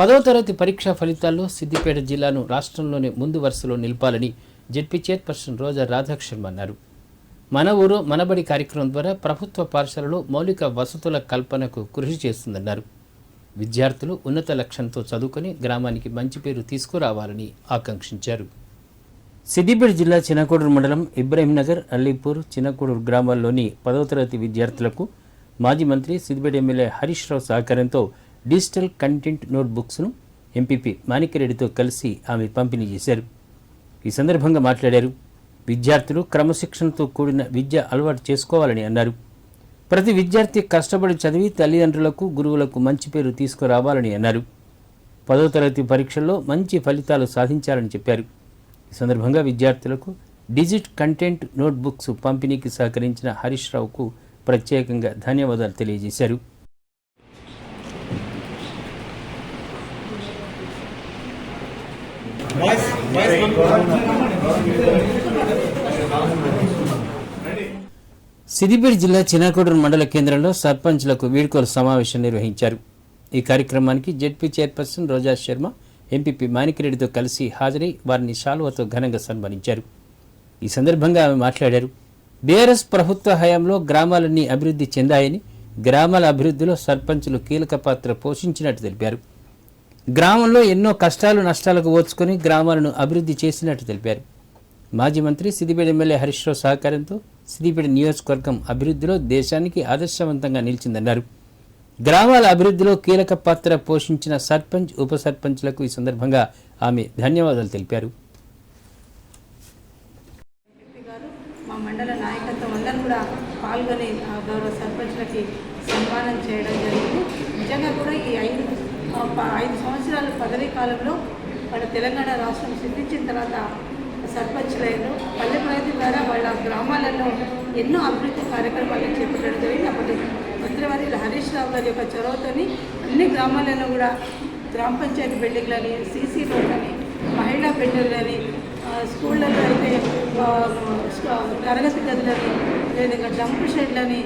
పదవ తరగతి పరీక్షా ఫలితాల్లో సిద్దిపేట జిల్లాను రాష్ట్రంలోనే ముందు వరుసలో నిలపాలని జెడ్పీ చైర్పర్సన్ రోజా రాధాకృష్ణ అన్నారు. మన ఊరు మనబడి కార్యక్రమం ద్వారా ప్రభుత్వ పాఠశాలలో మౌలిక వసతుల కల్పనకు కృషి చేస్తుందన్నారు. విద్యార్థులు ఉన్నత లక్ష్యంతో చదువుకొని గ్రామానికి మంచి పేరు తీసుకురావాలని ఆకాంక్షించారు. సిద్దిపేట జిల్లా చినకోడూరు మండలం ఇబ్రహీంనగర్ అల్లీపూర్ చినకోడూరు గ్రామాల్లోని పదవ తరగతి విద్యార్థులకు మాజీ మంత్రి సిద్దిపేట ఎమ్మెల్యే హరీష్ రావు సహకారంతో డిజిటల్ కంటెంట్ నోట్బుక్స్ను ఎంపీపీ మాణిక్యరెడ్డితో కలిసి ఆమె పంపిణీ చేశారు. ఈ సందర్భంగా మాట్లాడారు. విద్యార్థులు క్రమశిక్షణతో కూడిన విద్య అలవాటు చేసుకోవాలని అన్నారు. ప్రతి విద్యార్థి కష్టపడి చదివి తల్లిదండ్రులకు గురువులకు మంచి పేరు తీసుకురావాలని అన్నారు. పదో తరగతి పరీక్షల్లో మంచి ఫలితాలు సాధించాలని చెప్పారు. ఈ సందర్భంగా విద్యార్థులకు డిజిట్ కంటెంట్ నోట్బుక్స్ పంపిణీకి సహకరించిన హరీష్ రావుకు ప్రత్యేకంగా ధన్యవాదాలు తెలియజేశారు. సిద్దిపేట జిల్లా చిన్నకోడూరు మండల కేంద్రంలో సర్పంచ్లకు వీడ్కోలు సమావేశం నిర్వహించారు. ఈ కార్యక్రమానికి ZP chairperson Roja Sharma MPP మాణిక్యరెడ్డితో కలిసి హాజరై వారిని శాలువతో ఘనంగా సన్మానించారు. ఈ సందర్భంగా ఆమె మాట్లాడారు. బీఆర్ఎస్ ప్రభుత్వ హయాంలో గ్రామాలన్నీ అభివృద్ధి చెందాయని గ్రామాల అభివృద్ధిలో సర్పంచులు కీలక పాత్ర పోషించినట్టు తెలిపారు. గ్రామంలో ఎన్నో కష్టాలు నష్టాలకు ఓర్చుకొని గ్రామాలను అభివృద్ధి చేసినట్టు తెలిపారు. మాజీ మంత్రి సిద్దిపేట ఎమ్మెల్యే హరీష్ రావు సహకారంతో సిద్దిపేట నియోజకవర్గం అభివృద్ధిలో దేశానికి ఆదర్శవంతంగా నిలిచిందన్నారు. గ్రామాల అభివృద్ధిలో కీలక పాత్ర పోషించిన సర్పంచ్ ఉప సర్పంచ్లకు ఈ సందర్భంగా ఆమె ధన్యవాదాలు తెలిపారు. మా మండల నాయకత్వం అందరూ కూడా పాల్గొని గౌరవ సర్పంచ్లకి సన్మానం చేయడం జరిగింది. నిజంగా కూడా ఈ ఐదు ఐదు సంవత్సరాల పదవీ కాలంలో వాళ్ళ తెలంగాణ రాష్ట్రం సిద్ధించిన తర్వాత సర్పంచ్లైన పల్లె ప్రగతి ద్వారా వాళ్ళ గ్రామాలలో ఎన్నో అభివృద్ధి కార్యక్రమాలను చేపట్టడం జరిగింది. అప్పటి మంత్రివర్యులు హరీష్ రావు గారి యొక్క చొరవతోని అన్ని గ్రామాలలో కూడా గ్రామ పంచాయతీ బిల్డింగ్లని సీసీ రోడ్లని మహిళా బిల్డింగ్లని స్కూళ్ళలో స్కూళ్ళల్లో అయితే తరగతి గదులని లేదా డంప్ షెడ్లని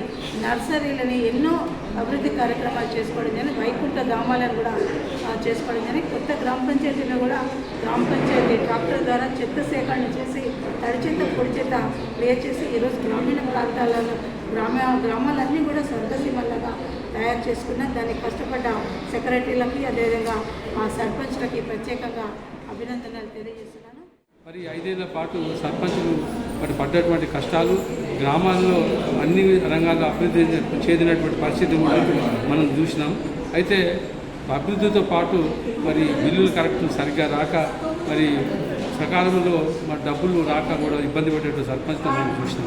నర్సరీలని ఎన్నో అభివృద్ధి కార్యక్రమాలు చేసుకోవడం జరిగింది. వైకుంఠ ధామాలను కూడా చేసుకోవడం జరిగింది. కొత్త గ్రామ పంచాయతీలో కూడా గ్రామ పంచాయతీ ట్రాక్టర్ ద్వారా చెత్త సేకరణ చేసి తడి చెత్త పొడి చెత్త వేరు చేసి ఈరోజు గ్రామీణ ప్రాంతాలలో గ్రామ గ్రామాలన్నీ కూడా స్వర్గసీమలుగా తయారు చేసుకున్న దానికి కష్టపడ్డ సెక్రటరీలకి అదేవిధంగా ఆ సర్పంచ్లకి ప్రత్యేకంగా అభినందనలు తెలియజేస్తున్నాను. మరి ఐదేళ్ళ పాటు సర్పంచులు మరి పడ్డటువంటి కష్టాలు గ్రామాల్లో అన్ని రంగాల్లో అభివృద్ధి చెందినటువంటి పరిస్థితి కూడా మనం చూసినాం. అయితే అభివృద్ధితో పాటు మరి బిల్లులు కరెక్ట్ సరిగ్గా రాక మరి సకాలంలో మరి డబ్బులు రాక కూడా ఇబ్బంది పడేటువంటి సర్పంచ్తో మనం చూసినాం.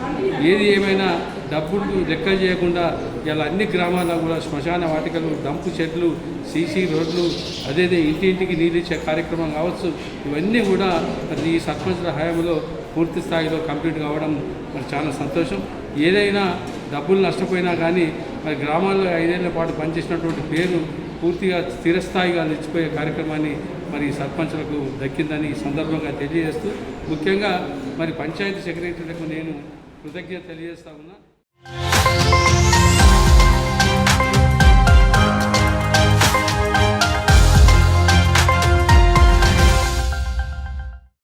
ఏది ఏమైనా డబ్బులు లెక్క చేయకుండా ఇలా అన్ని గ్రామాల్లో కూడా శ్మశాన వాటికలు డంపు చెట్లు సీసీ రోడ్లు అదేదే ఇంటింటికి నీళ్ళు ఇచ్చే కార్యక్రమం కావచ్చు ఇవన్నీ కూడా మరి ఈ సర్పంచ్ల హయాంలో పూర్తి స్థాయిలో కంప్లీట్ కావడం మరి చాలా సంతోషం. ఏదైనా డబ్బులు నష్టపోయినా కానీ మరి గ్రామాల్లో ఐదేళ్ళ పాటు పనిచేసినటువంటి పేరు పూర్తిగా స్థిరస్థాయిగా నిలిచిపోయే కార్యక్రమాన్ని మరి సర్పంచ్లకు దక్కిందని ఈ సందర్భంగా తెలియజేస్తూ ముఖ్యంగా మరి పంచాయతీ సెక్రటరీలకు నేను కృతజ్ఞత తెలియజేస్తా ఉన్నా.